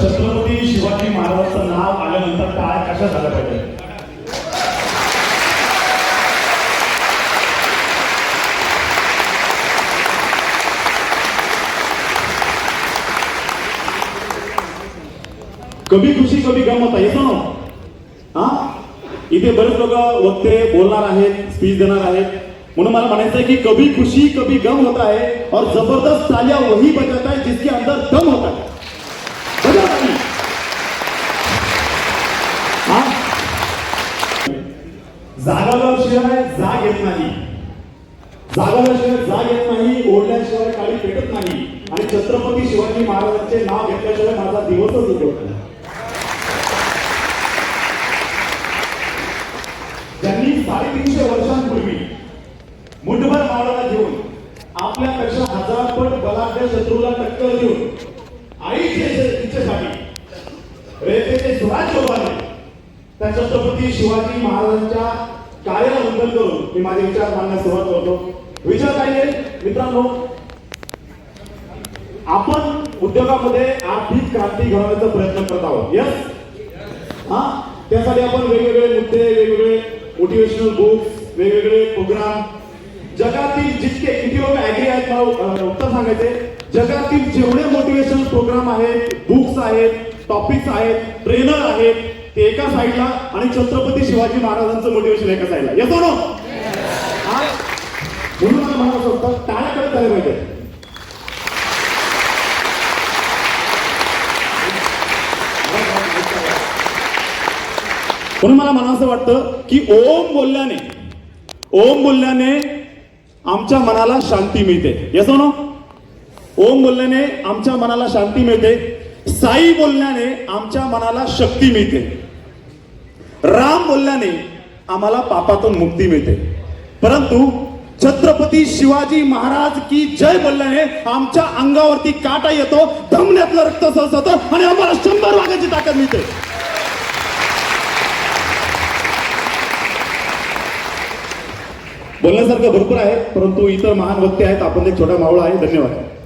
छत्रपती शिवाजी महाराजांचं नाव आल्यानंतर काय कशा झालं पाहिजे? कभी खुशी कभी गम होता येतो ना हा? इथे बरेच लोक वक्ते बोलणार आहेत स्पीच देणार आहेत. म्हणून मला म्हणायचं आहे की कभी खुशी कभी गम होता है और जबरदस्त तालियां वही बजाता है जिसके अंदर दम होता है। बजा जाग येत नाही। जागाल्याशिवाय जाग येत नाही ओढल्याशिवाय काळी पेटत नाही आणि छत्रपती शिवाजी महाराजांचे नाव घेतल्याशिवाय माझा दिवसच उगवत नाही. ज्यांनी साडेतीनशे वर्षांपूर्वी मावळाला घेऊन आपल्यापेक्षा हजार पट बलाढ्य शत्रूला टक्कर देऊन आईचे इच्छेसाठी रेतेचे स्वराज्य उभारले त्या छत्रपती शिवाजी महाराजांच्या कार्याला वंदन करून मी माझे विचार मांडण्यास सुरुवात करतो. विचार काय मित्रांनो आपण उद्योगामध्ये आर्थिक क्रांती घडवण्याचा प्रयत्न करत आहोत. यस हा? त्यासाठी आपण वेगवेगळे मुद्दे वेगवेगळे मोटिवेशनल बुक्स वेगवेगळे प्रोग्राम जगातील जितके किती लोक ऍग्री आहेत मला उत्तर सांगायचे. जगातील जेवढे मोटिवेशनल प्रोग्राम आहेत बुक्स आहेत टॉपिक्स आहेत ट्रेनर आहेत ते एका साईडला आणि छत्रपती शिवाजी महाराजांचं मोटिवेशन एका साईडला येतो ना म्हणून मला म्हणायचं होतं टाळ्याकडे झाले पाहिजे. म्हणून मला म्हणावं वाटतं की ओम बोलल्याने ओम बोलल्याने आमच्या मनाला शांती मिळते. येतो ना ओम बोलल्याने आमच्या मनाला शांती मिळते. साई बोलल्याने आमच्या मनाला शक्ती मिळते. राम बोलल्याने आम्हाला पापातून मुक्ती मिळते. परंतु छत्रपती शिवाजी महाराज की जय बोलल्याने आमच्या अंगावरती काटा येतो धमण्यातलं रक्त सळसळतं आणि आम्हाला शंभर वागायची ताकद मिळते. बोलण्यासारखं भरपूर आहे परंतु इतर महान वक्ते आहेत. आपण एक छोटा मावळा आहे. धन्यवाद.